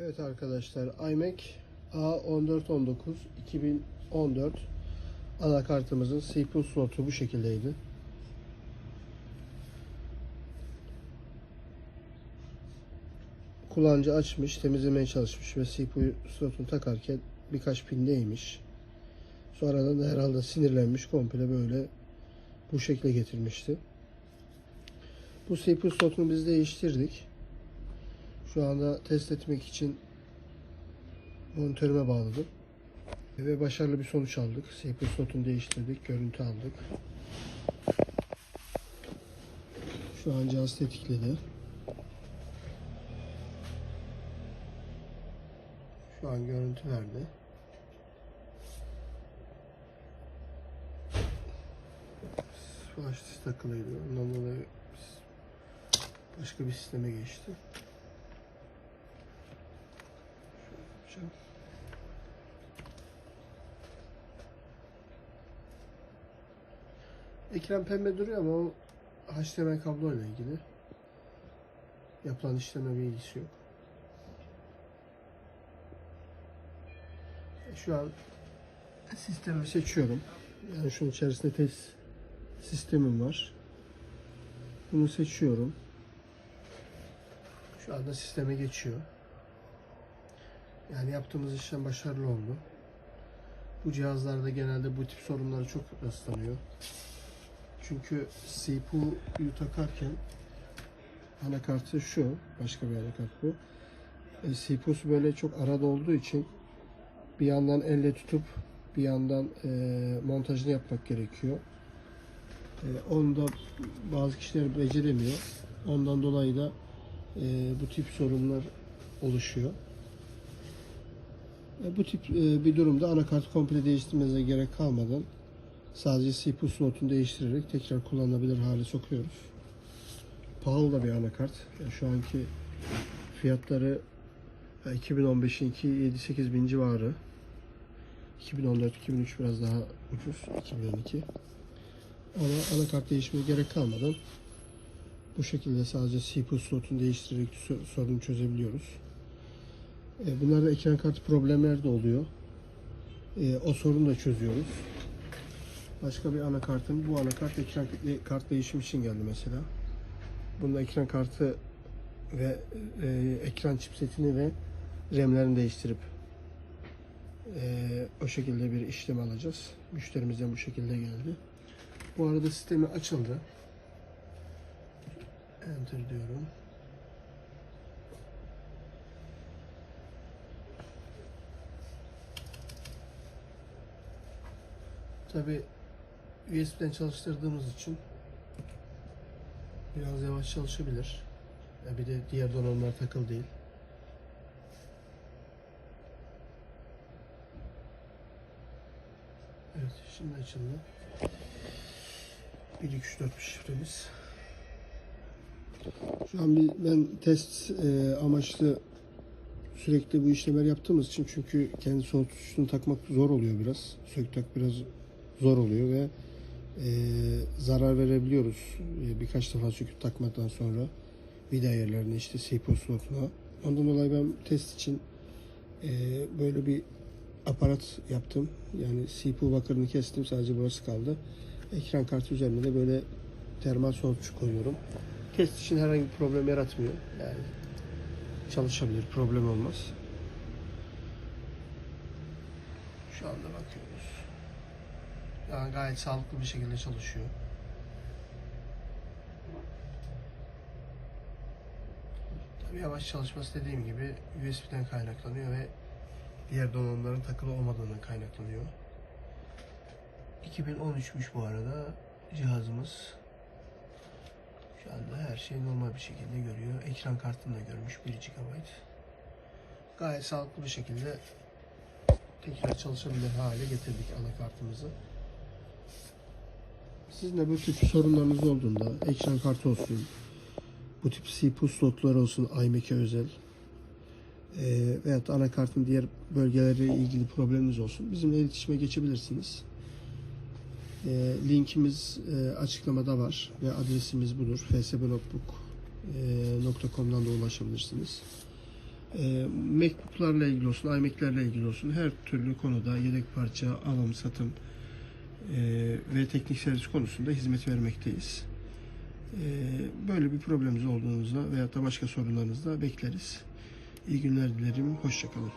Evet arkadaşlar iMac A1419 2014 anakartımızın CPU slotu bu şekildeydi. Kullanıcı açmış, temizlemeye çalışmış ve CPU slotunu takarken birkaç pin değmiş. Sonradan da herhalde sinirlenmiş komple böyle bu şekle getirmişti. Bu CPU slotunu biz değiştirdik. Şu anda test etmek için monitörüme bağladım. Ve başarılı bir sonuç aldık. CPU slotunu değiştirdik. Görüntü aldık. Şu an cihaz tetikledi. Şu an görüntü verdi. Flash takılıydı. Ondan dolayı başka bir sisteme geçti. Yapacağım. Ekran pembe duruyor ama o HDMI kablo ile ilgili. Yapılan işleme bir ilgisi yok. Şu an sistemi seçiyorum. Yani şunun içerisinde test sistemim var. Bunu seçiyorum. Şu anda sisteme geçiyor. Yani yaptığımız işlem başarılı oldu. Bu cihazlarda genelde bu tip sorunları çok rastlanıyor. Çünkü CPU'yu takarken anakartı şu, başka bir anakart bu. E, CPU'su böyle çok arada olduğu için bir yandan elle tutup bir yandan e, montajını yapmak gerekiyor. E, onu da bazı kişiler beceremiyor. Ondan dolayı da e, bu tip sorunlar oluşuyor. E, bu tip e, bir durumda anakartı komple değiştirmenize gerek kalmadan sadece CPU slotunu değiştirerek tekrar kullanılabilir hale sokuyoruz. Pahalı da bir anakart. Yani şu anki fiyatları 2015'inki 7-8 bin civarı. 2014-2003 biraz daha ucuz. 2012. Ama anakart değişmeye gerek kalmadan bu şekilde sadece CPU slotunu değiştirerek so- sorunu çözebiliyoruz. E, Bunlarda ekran kartı problemler de oluyor. E, O sorunu da çözüyoruz. Başka bir anakartım. Bu anakart ekran kart değişim için geldi mesela. Bunda ekran kartı ve e, ekran chipsetini ve RAM'lerini değiştirip e, o şekilde bir işlem alacağız. Müşterimizden bu şekilde geldi. Bu arada sistemi açıldı. Enter diyorum. Tabi USB'den çalıştırdığımız için biraz yavaş çalışabilir. Ya bir de diğer donanımlar takılı değil. Evet şimdi açıldı. 1 2 3 4 şifremiz. Şu an bir, ben test e, amaçlı sürekli bu işlemler yaptığımız için çünkü kendi soğutucusunu takmak zor oluyor biraz. Söktak biraz zor oluyor ve e, zarar verebiliyoruz. E, birkaç defa söküp takmadan sonra vida yerlerine işte CPU slotuna. Ondan dolayı ben test için e, böyle bir aparat yaptım. Yani CPU bakırını kestim sadece burası kaldı. Ekran kartı üzerine de böyle termal soğutucu koyuyorum. Test için herhangi bir problem yaratmıyor. Yani çalışabilir, problem olmaz. Şu anda bakıyoruz. Yani gayet sağlıklı bir şekilde çalışıyor. Tabii yavaş çalışması dediğim gibi USB'den kaynaklanıyor ve diğer donanımların takılı olmadığından kaynaklanıyor. 2013'müş bu arada cihazımız. Şu anda her şey normal bir şekilde görüyor. Ekran kartını da görmüş 1 GB. Gayet sağlıklı bir şekilde tekrar çalışabilir hale getirdik anakartımızı. Sizin de bu tip sorunlarınız olduğunda ekran kartı olsun, bu tip CPU slotları olsun iMac'e özel e, veyahut da anakartın diğer bölgeleriyle ilgili probleminiz olsun bizimle iletişime geçebilirsiniz. E, linkimiz e, açıklamada var ve adresimiz budur. fsblogbook.com'dan da ulaşabilirsiniz. E, MacBook'larla ilgili olsun, iMac'lerle ilgili olsun her türlü konuda yedek parça, alım, satım ve teknik servis konusunda hizmet vermekteyiz. E, böyle bir probleminiz olduğunuzda veyahut da başka sorunlarınızda bekleriz. İyi günler dilerim. Hoşçakalın.